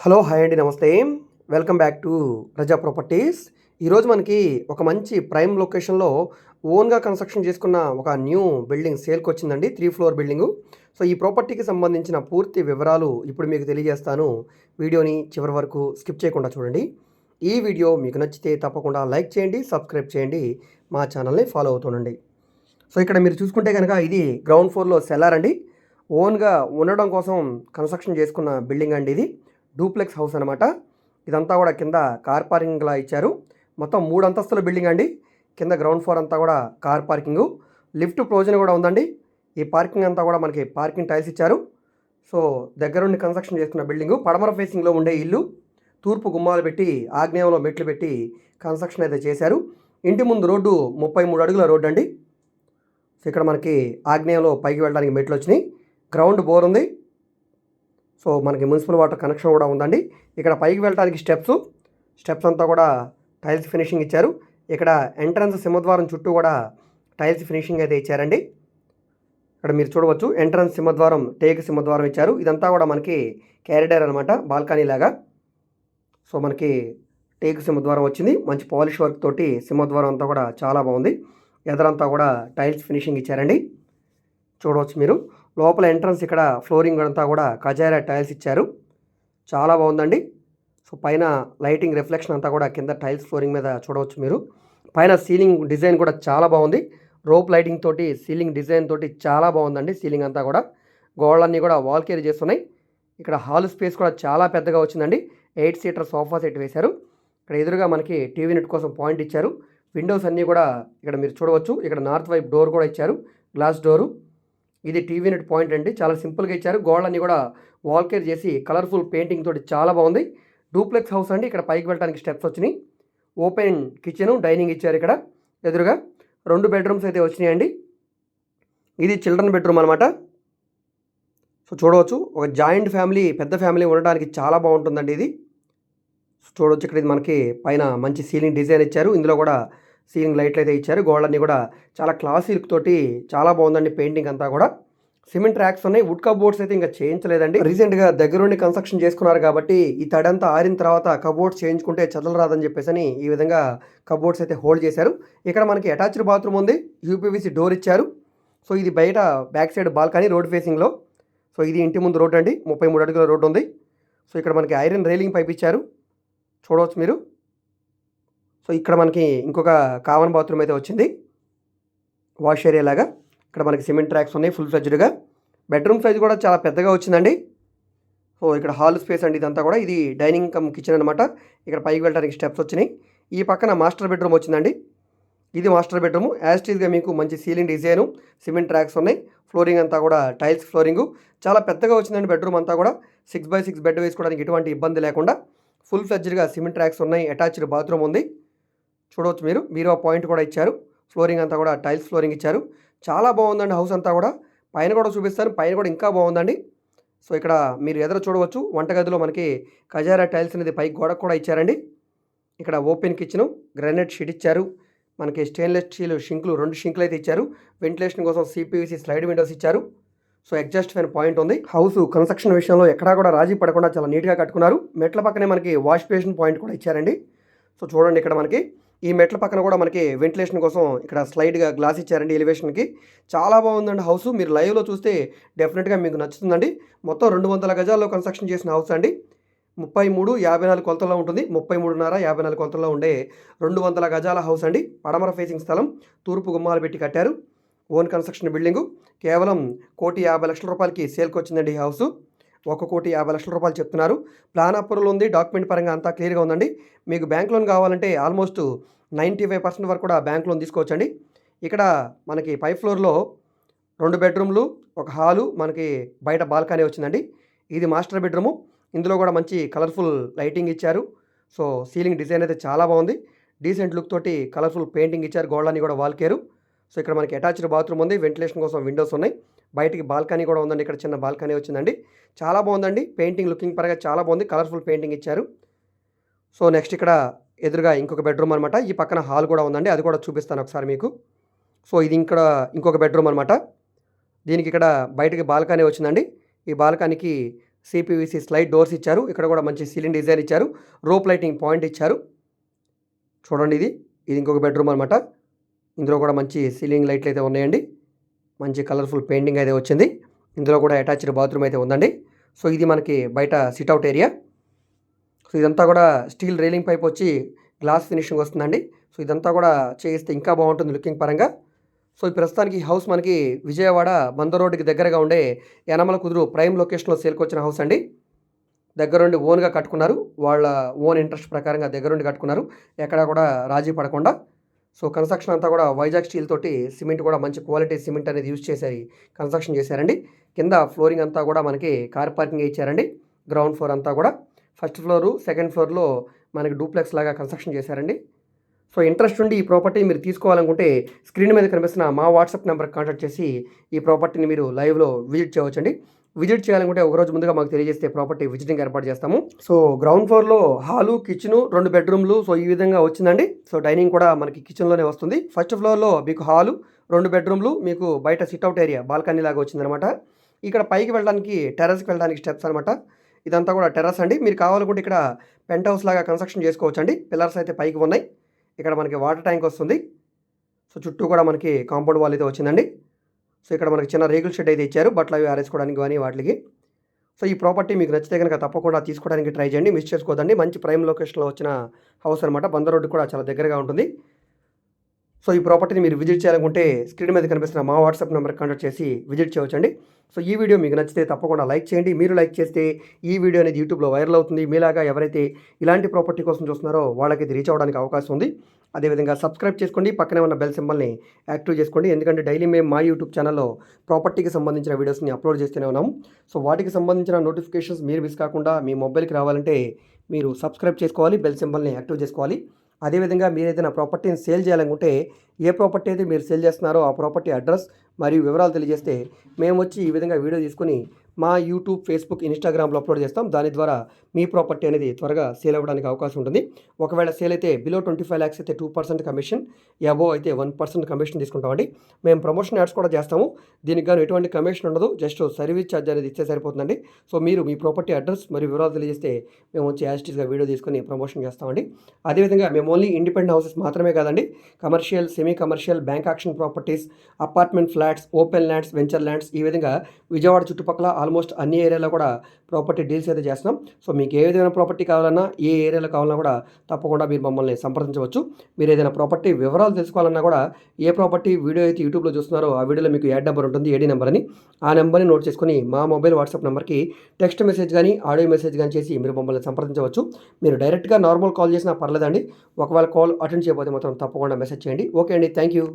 Hello hi అండి నమస్తే. Welcome back to Raza properties. ఈరోజు మనకి ఒక మంచి ప్రైమ్ లొకేషన్లో ఓన్గా కన్స్ట్రక్షన్ చేసుకున్న ఒక న్యూ బిల్డింగ్ సేల్కి వచ్చిందండి త్రీ ఫ్లోర్ బిల్డింగు. సో ఈ ప్రాపర్టీకి సంబంధించిన పూర్తి వివరాలు ఇప్పుడు మీకు తెలియజేస్తాను. వీడియోని చివరి వరకు స్కిప్ చేయకుండా చూడండి. ఈ వీడియో మీకు నచ్చితే తప్పకుండా లైక్ చేయండి సబ్స్క్రైబ్ చేయండి మా ఛానల్ని ఫాలో అవుతుండండి సో ఇక్కడ మీరు చూసుకుంటే కనుక ఇది గ్రౌండ్ ఫ్లోర్లో సెల్లార్ అండి ఓన్గా ఉండడం కోసం కన్స్ట్రక్షన్ చేసుకున్న బిల్డింగ్ అండి ఇది. డూప్లెక్స్ హౌస్ అనమాట ఇదంతా కూడా కింద కార్ పార్కింగ్లా ఇచ్చారు. మొత్తం మూడు అంతస్తుల బిల్డింగ్ అండి. కింద గ్రౌండ్ ఫ్లోర్ అంతా కూడా కార్ పార్కింగ్. లిఫ్ట్ ప్రొవిజన్ కూడా ఉందండి. ఈ పార్కింగ్ అంతా కూడా మనకి పార్కింగ్ టైల్స్ ఇచ్చారు. సో దగ్గరుండి కన్స్ట్రక్షన్ చేసుకున్న బిల్డింగు. పడమర ఫేసింగ్లో ఉండే ఇల్లు. తూర్పు గుమ్మాలు పెట్టి ఆగ్నేయంలో మెట్లు పెట్టి కన్స్ట్రక్షన్ అయితే చేశారు. ఇంటి ముందు రోడ్డు ముప్పై మూడు అడుగుల రోడ్డు అండి. సో ఇక్కడ మనకి ఆగ్నేయంలో పైకి వెళ్ళడానికి మెట్లు వచ్చినాయి. గ్రౌండ్ బోర్ ఉంది. సో మనకి మున్సిపల్ వాటర్ కనెక్షన్ కూడా ఉందండి. ఇక్కడ పైకి వెళ్ళడానికి స్టెప్స్ స్టెప్స్ అంతా కూడా టైల్స్ ఫినిషింగ్ ఇచ్చారు. ఇక్కడ ఎంట్రన్స్ సింహద్వారం చుట్టూ కూడా టైల్స్ ఫినిషింగ్ అయితే ఇచ్చారండి. ఇక్కడ మీరు చూడవచ్చు ఎంట్రన్స్ సింహద్వారం టేక్ సింహద్వారం ఇచ్చారు. ఇదంతా కూడా మనకి క్యారిడర్ అనమాట బాల్కనీ లాగా. సో మనకి టేక్ సింహద్వారం వచ్చింది. మంచి పాలిష్ వర్క్ తోటి సింహద్వారం అంతా కూడా చాలా బాగుంది. ఎదరంతా కూడా టైల్స్ ఫినిషింగ్ ఇచ్చారండి. చూడవచ్చు మీరు. లోపల ఎంట్రన్స్ ఇక్కడ ఫ్లోరింగ్ అంతా కూడా కజారా టైల్స్ ఇచ్చారు. చాలా బాగుందండి. సో పైన లైటింగ్ రిఫ్లెక్షన్ అంతా కూడా కింద టైల్స్ ఫ్లోరింగ్ మీద చూడవచ్చు మీరు. పైన సీలింగ్ డిజైన్ కూడా చాలా బాగుంది. రోప్ లైటింగ్ తోటి సీలింగ్ డిజైన్ తోటి చాలా బాగుందండి సీలింగ్ అంతా కూడా. గోడలన్నీ కూడా వాల్ కేర్ చేస్తున్నాయి. ఇక్కడ హాల్ స్పేస్ కూడా చాలా పెద్దగా వచ్చిందండి. ఎయిట్ సీటర్ సోఫా సెట్ వేశారు. ఇక్కడ ఎదురుగా మనకి టీవీ నెట్ కోసం పాయింట్ ఇచ్చారు. విండోస్ అన్నీ కూడా ఇక్కడ మీరు చూడవచ్చు. ఇక్కడ నార్త్ వైపు డోర్ కూడా ఇచ్చారు. Glass door. ఇది టీవీ నెట్ పాయింట్ అండి. చాలా సింపుల్గా ఇచ్చారు. గోడలన్నీ కూడా వాల్ కేర్ చేసి కలర్ఫుల్ పెయింటింగ్ తోటి చాలా బాగుంది. డూప్లెక్స్ హౌస్ అండి. ఇక్కడ పైకి వెళ్ళడానికి స్టెప్స్ వచ్చినాయి. ఓపెన్ కిచెన్ డైనింగ్ ఇచ్చారు ఇక్కడ ఎదురుగా. రెండు బెడ్రూమ్స్ అయితే వచ్చినాయండి. ఇది చిల్డ్రన్ బెడ్రూమ్ అనమాట సో చూడవచ్చు. ఒక జాయింట్ ఫ్యామిలీ పెద్ద ఫ్యామిలీ ఉండడానికి చాలా బాగుంటుందండి ఇది. చూడవచ్చు ఇక్కడ ఇది మనకి పైన మంచి సీలింగ్ డిజైన్ ఇచ్చారు. ఇందులో కూడా సీలింగ్ లైట్లు అయితే ఇచ్చారు. గోడలన్నీ కూడా చాలా క్లాసీ లుక్ తోటి చాలా బాగుందండి పెయింటింగ్ అంతా కూడా. సిమెంట్ ట్రాక్స్ ఉన్నాయి. వుడ్ కబోర్డ్స్ అయితే ఇంకా చేయించలేదండి. రీసెంట్గా దగ్గరుండి కన్స్ట్రక్షన్ చేసుకున్నారు కాబట్టి ఈ తడంతా ఆరిన తర్వాత కబోర్డ్స్ చేయించుకుంటే చదలు రాదని చెప్పేసి ఈ విధంగా కబోర్డ్స్ అయితే హోల్డ్ చేశారు. ఇక్కడ మనకి అటాచ్డ్ బాత్రూమ్ ఉంది. యూపీవీసీ డోర్ ఇచ్చారు. సో ఇది బయట బ్యాక్ సైడ్ బాల్కనీ రోడ్ ఫేసింగ్లో. సో ఇది ఇంటి ముందు రోడ్ అండి. ముప్పై మూడు అడుగుల రోడ్డు ఉంది. సో ఇక్కడ మనకి ఐరన్ రైలింగ్ పైప్ ఇచ్చారు. చూడవచ్చు మీరు. సో ఇక్కడ మనకి ఇంకొక కామన్ బాత్రూమ్ అయితే వచ్చింది. వాష్ ఏరియా లాగా. ఇక్కడ మనకి సిమెంట్ ట్రాక్స్ ఉన్నాయి ఫుల్ ఫ్లెజ్డ్గా బెడ్రూమ్ సైజ్ కూడా చాలా పెద్దగా వచ్చిందండి. సో ఇక్కడ హాల్ స్పేస్ అండి ఇదంతా కూడా. ఇది డైనింగ్ కమ్ కిచెన్ అనమాట ఇక్కడ పైకి వెళ్ళడానికి స్టెప్స్ వచ్చినాయి. ఈ పక్కన మాస్టర్ బెడ్రూమ్ వచ్చిందండి. ఇది మాస్టర్ బెడ్రూమ్ యాజ్టీజ్గా మీకు మంచి సీలింగ్ డిజైను సిమెంట్ ట్రాక్స్ ఉన్నాయి. ఫ్లోరింగ్ అంతా కూడా టైల్స్ ఫ్లోరింగ్ చాలా పెద్దగా వచ్చిందండి బెడ్రూమ్ అంతా కూడా. సిక్స్ బై సిక్స్ బెడ్ వేసుకోవడానికి ఎటువంటి ఇబ్బంది లేకుండా. ఫుల్ ఫ్లెడ్జ్డ్గా సిమెంట్ ట్రాక్స్ ఉన్నాయి. అటాచ్డ్ బాత్రూమ్ ఉంది. చూడవచ్చు మీరు. మీరు ఆ పాయింట్ కూడా ఇచ్చారు. ఫ్లోరింగ్ అంతా కూడా టైల్స్ ఫ్లోరింగ్ ఇచ్చారు. చాలా బాగుందండి హౌస్ అంతా కూడా. పైన కూడా చూపిస్తాను. పైన కూడా ఇంకా బాగుందండి. సో ఇక్కడ మీరు ఎదురు చూడవచ్చు. వంటగదిలో మనకి కజారా టైల్స్ అనేది పై గోడకు కూడా ఇచ్చారండి. ఇక్కడ ఓపెన్ కిచెన్ గ్రానైట్ షీట్ ఇచ్చారు. మనకి స్టెయిన్లెస్ స్టీల్ షింక్లు రెండు షింక్లు అయితే ఇచ్చారు. వెంటిలేషన్ కోసం సిపివిసి స్లైడ్ విండోస్ ఇచ్చారు. సో ఎగ్జాస్ట్ ఫ్యాన్ పాయింట్ ఉంది. హౌస్ కన్స్ట్రక్షన్ విషయంలో ఎక్కడా కూడా రాజీ పడకుండా చాలా నీట్గా కట్టుకున్నారు. మెట్ల పక్కనే మనకి వాష్ బేసిన్ పాయింట్ కూడా ఇచ్చారండి. సో చూడండి ఇక్కడ మనకి ఈ మెట్ల పక్కన కూడా మనకి వెంటిలేషన్ కోసం ఇక్కడ స్లైడ్గా గ్లాస్ ఇచ్చారండి ఎలివేషన్కి. చాలా బాగుందండి హౌస్. మీరు లైవ్లో చూస్తే డెఫినెట్గా మీకు నచ్చుతుందండి. మొత్తం రెండు వందల గజాల్లో కన్స్ట్రక్షన్ చేసిన హౌస్ అండి. ముప్పై మూడు యాభై నాలుగు కొలతల్లో ఉంటుంది. ముప్పై మూడున్నర యాభై నాలుగు కొలతల్లో ఉండే రెండు వందల గజాల హౌస్ అండి. పడమర ఫేసింగ్ స్థలం. తూర్పు గుమ్మాలు పెట్టి కట్టారు. Own construction building. కేవలం కోటి యాభై లక్షల రూపాయలకి సేల్కి వచ్చిందండి ఈ హౌసు. ఒక కోటి యాభై లక్షల రూపాయలు చెప్తున్నారు. ప్లాన్ అప్రూవల్ ఉంది. డాక్యుమెంట్ పరంగా అంతా క్లియర్గా ఉందండి. మీకు బ్యాంక్ లోన్ కావాలంటే ఆల్మోస్ట్ నైంటీ ఫైవ్ పర్సెంట్ వరకు కూడా బ్యాంక్ లోన్ తీసుకోవచ్చండి. ఇక్కడ మనకి పై ఫ్లోర్లో రెండు బెడ్రూమ్లు ఒక హాలు మనకి బయట బాల్కనీ వచ్చిందండి. ఇది మాస్టర్ బెడ్రూము. ఇందులో కూడా మంచి కలర్ఫుల్ లైటింగ్ ఇచ్చారు. సో సీలింగ్ డిజైన్ అయితే చాలా బాగుంది. డీసెంట్ లుక్ తోటి కలర్ఫుల్ పెయింటింగ్ ఇచ్చారు. గోడలన్నీ కూడా వాల్కేరు సో ఇక్కడ మనకి అటాచ్డ్ బాత్రూమ్ ఉంది. వెంటిలేషన్ కోసం విండోస్ ఉన్నాయి. బయటికి బాల్కనీ కూడా ఉందండి. ఇక్కడ చిన్న బాల్కనీ వచ్చిందండి. చాలా బాగుందండి. పెయింటింగ్ లుకింగ్ పరంగా చాలా బాగుంది. కలర్ఫుల్ పెయింటింగ్ ఇచ్చారు. సో నెక్స్ట్ ఇక్కడ ఎదురుగా ఇంకొక బెడ్రూమ్ అనమాట ఈ పక్కన హాల్ కూడా ఉందండి. అది కూడా చూపిస్తాను ఒకసారి మీకు. సో ఇది ఇక్కడ ఇంకొక బెడ్రూమ్ అనమాట దీనికి ఇక్కడ బయటికి బాల్కనీ వచ్చిందండి. ఈ బాల్కనీకి సిపివిసి స్లైడ్ డోర్స్ ఇచ్చారు. ఇక్కడ కూడా మంచి సీలింగ్ డిజైన్ ఇచ్చారు. రోప్ లైటింగ్ పాయింట్ ఇచ్చారు. చూడండి ఇది. ఇది ఇంకొక బెడ్రూమ్ అనమాట ఇందులో కూడా మంచి సీలింగ్ లైట్లు అయితే ఉన్నాయండి. మంచి కలర్ఫుల్ పెయింటింగ్ అయితే వచ్చింది. ఇందులో కూడా అటాచ్డ్ బాత్రూమ్ అయితే ఉందండి. సో ఇది మనకి బయట సిట్అవుట్ ఏరియా సో ఇదంతా కూడా స్టీల్ రైలింగ్ పైప్ వచ్చి గ్లాస్ ఫినిషింగ్ వస్తుందండి. సో ఇదంతా కూడా చేస్తే ఇంకా బాగుంటుంది లుకింగ్ పరంగా. సో ఈ ప్రస్తుతానికి ఈ హౌస్ మనకి విజయవాడ బంద రోడ్డుకి దగ్గరగా ఉండే యనమల కుదురు ప్రైమ్ లొకేషన్లో సేల్కొచ్చిన హౌస్ అండి. దగ్గరుండి ఓన్గా కట్టుకున్నారు. వాళ్ళ ఓన్ ఇంట్రెస్ట్ ప్రకారంగా దగ్గరుండి కట్టుకున్నారు. ఎక్కడా కూడా రాజీ పడకుండా. సో కన్స్ట్రక్షన్ అంతా కూడా వైజాగ్ స్టీల్ తోటి సిమెంట్ కూడా మంచి క్వాలిటీ సిమెంట్ అనేది యూజ్ చేశారు కన్స్ట్రక్షన్ చేశారండి. కింద ఫ్లోరింగ్ అంతా కూడా మనకి కార్ పార్కింగ్ ఇచ్చారండి. గ్రౌండ్ ఫ్లోర్ అంతా కూడా. ఫస్ట్ ఫ్లోరు సెకండ్ ఫ్లోర్లో మనకి డూప్లెక్స్ లాగా కన్స్ట్రక్షన్ చేశారండి. సో ఇంట్రెస్ట్ ఉండి ఈ ప్రాపర్టీ మీరు తీసుకోవాలనుకుంటే స్క్రీన్ మీద కనిపిస్తున్న మా వాట్సాప్ నెంబర్కి కాంటాక్ట్ చేసి ఈ ప్రాపర్టీని మీరు లైవ్లో విజిట్ చేయవచ్చండి. విజిట్ చేయాలనుకుంటే ఒకరోజు ముందుగా మాకు తెలియజేస్తే ప్రాపర్టీ విజిటింగ్ ఏర్పాటు చేస్తాము. సో గ్రౌండ్ ఫ్లోర్లో హాలు కిచెను రెండు బెడ్రూమ్లు సో ఈ విధంగా వచ్చిందండి. సో డైనింగ్ కూడా మనకి కిచెన్లోనే వస్తుంది. ఫస్ట్ ఫ్లోర్లో మీకు హాలు రెండు బెడ్రూమ్లు మీకు బయట సిట్అవుట్ ఏరియా బాల్కనీ లాగా వచ్చిందనమాట. ఇక్కడ పైకి వెళ్ళడానికి టెర్రస్కి వెళ్ళడానికి స్టెప్స్ అనమాట. ఇదంతా కూడా టెర్రస్ అండి. మీరు కావాలనుకుంటే ఇక్కడ పెంట్ హౌస్ లాగా కన్స్ట్రక్షన్ చేసుకోవచ్చు అండి పిల్లర్స్ అయితే పైకి ఉన్నాయి. ఇక్కడ మనకి వాటర్ ట్యాంక్ వస్తుంది. సో చుట్టూ కూడా మనకి కాంపౌండ్ వాల్ అయితే వచ్చిందండి. సో ఇక్కడ మనకి చిన్న రేగుల్ షెడ్ అయితే ఇచ్చారు. బట్టలు అవి ఆరేసుకోవడానికి కానీ వాటికి. సో ఈ ప్రాపర్టీ మీకు నచ్చితే కనుక తప్పకుండా తీసుకోవడానికి ట్రై చేయండి. మిస్ చేసుకోదండి. మంచి ప్రైమ్ లొకేషన్లో వచ్చిన హౌస్ అనమాట బంద రోడ్డు కూడా చాలా దగ్గరగా ఉంటుంది. సో ఈ ప్రాపర్టీని మీరు విజిట్ చేయాలనుకుంటే స్క్రీన్ మీద కనిపిస్తున్న మా వాట్సాప్ నెంబర్ కాంటాక్ట్ చేసి విజిట్ చేయవచ్చండి. సో ఈ వీడియో మీకు నచ్చితే తప్పకుండా లైక్ చేయండి. మీరు లైక్ చేస్తే ఈ వీడియో అనేది యూట్యూబ్లో వైరల్ అవుతుంది. మీలాగా ఎవరైతే ఇలాంటి ప్రాపర్టీ కోసం చూస్తున్నారో వాళ్ళకి ఇది రీచ్ అవ్వడానికి అవకాశం ఉంది. అదేవిధంగా సబ్స్క్రైబ్ చేసుకోండి పక్కనే ఉన్న బెల్ సింబల్ని యాక్టివ్ చేసుకోండి. ఎందుకంటే డైలీ మేము మా యూట్యూబ్ ఛానల్లో ప్రాపర్టీకి సంబంధించిన వీడియోస్ని అప్లోడ్ చేస్తూనే ఉన్నాం. సో వాటికి సంబంధించిన నోటిఫికేషన్స్ మీరు మిస్ కాకుండా మీ మొబైల్కి రావాలంటే మీరు సబ్స్క్రైబ్ చేసుకోవాలి బెల్ సింబల్ని యాక్టివ్ చేసుకోవాలి. అదేవిధంగా మీరు ఏదైనా ప్రాపర్టీని సేల్ చేయాలనుకుంటే ఏ ప్రాపర్టీ అయితే మీరు సేల్ చేస్తున్నారో ఆ ప్రాపర్టీ అడ్రస్ మరియు వివరాలు తెలియజేస్తే మేము వచ్చి ఈ విధంగా వీడియో తీసుకుని మా యూట్యూబ్ ఫేస్బుక్ ఇన్స్టాగ్రామ్లో అప్లోడ్ చేస్తాం. దాని ద్వారా మీ ప్రాపర్టీ అనేది త్వరగా సేల్ అవ్వడానికి అవకాశం ఉంటుంది. ఒకవేళ సేల్ అయితే బిలో ట్వంటీ ఫైవ్ ల్యాక్స్ అయితే టూ పర్సెంట్ కమిషన్ ఎబో అయితే వన్ పర్సెంట్ కమిషన్ తీసుకుంటామండి. మేము ప్రమోషన్ యాడ్స్ కూడా చేస్తాము. దీనికి గాను ఎటువంటి కమిషన్ ఉండదు. జస్ట్ సర్వీస్ ఛార్జ్ అనేది ఇచ్చే సరిపోతుందండి. సో మీరు మీ ప్రాపర్టీ అడ్రస్ మరియు వివరాలు తెలియజేస్తే మేము వచ్చి యాజిటీస్గా వీడియో తీసుకొని ప్రమోషన్ చేస్తామండి. అదేవిధంగా మేము ఓన్లీ ఇండిపెండెంట్ హౌసెస్ మాత్రమే కాదండి. Commercial semi commercial bank auction properties apartment flats open lands venture lands ఈ విధంగా విజయవాడ చుట్టుపక్కల ఆల్మోస్ట్ అన్ని ఏరియాలో కూడా ప్రాపర్టీ డీల్స్ అయితే చేస్తున్నాం. సో మీకు ఏ విధమైన ప్రాపర్టీ కావాలన్నా ఏ ఏరియాలో కావాలన్నా కూడా తప్పకుండా మీరు మమ్మల్ని సంప్రదించవచ్చు. మీరు ఏదైనా ప్రాపర్టీ వివరాలు తెలుసుకోవాలన్నా కూడా ఏ ప్రాపర్టీ వీడియో అయితే యూట్యూబ్లో చూస్తున్నారో ఆ వీడియోలో మీకు యాడ్ నెంబర్ ఉంటుంది ఏడీ నెంబర్ అని. ఆ నెంబర్ని నోట్ చేసుకుని మా మొబైల్ వాట్సాప్ నెంబర్కి టెక్స్ట్ మెసేజ్ కానీ ఆడియో మెసేజ్ కానీ చేసి మీరు మమ్మల్ని సంప్రదించవచ్చు. మీరు డైరెక్ట్గా నార్మల్ కాల్ చేసినా పర్లేదండి. ఒకవేళ కాల్ అటెండ్ చేయకపోతే మాత్రం తప్పకుండా మెసేజ్ చేయండి. ఓకే అండి. Thank you.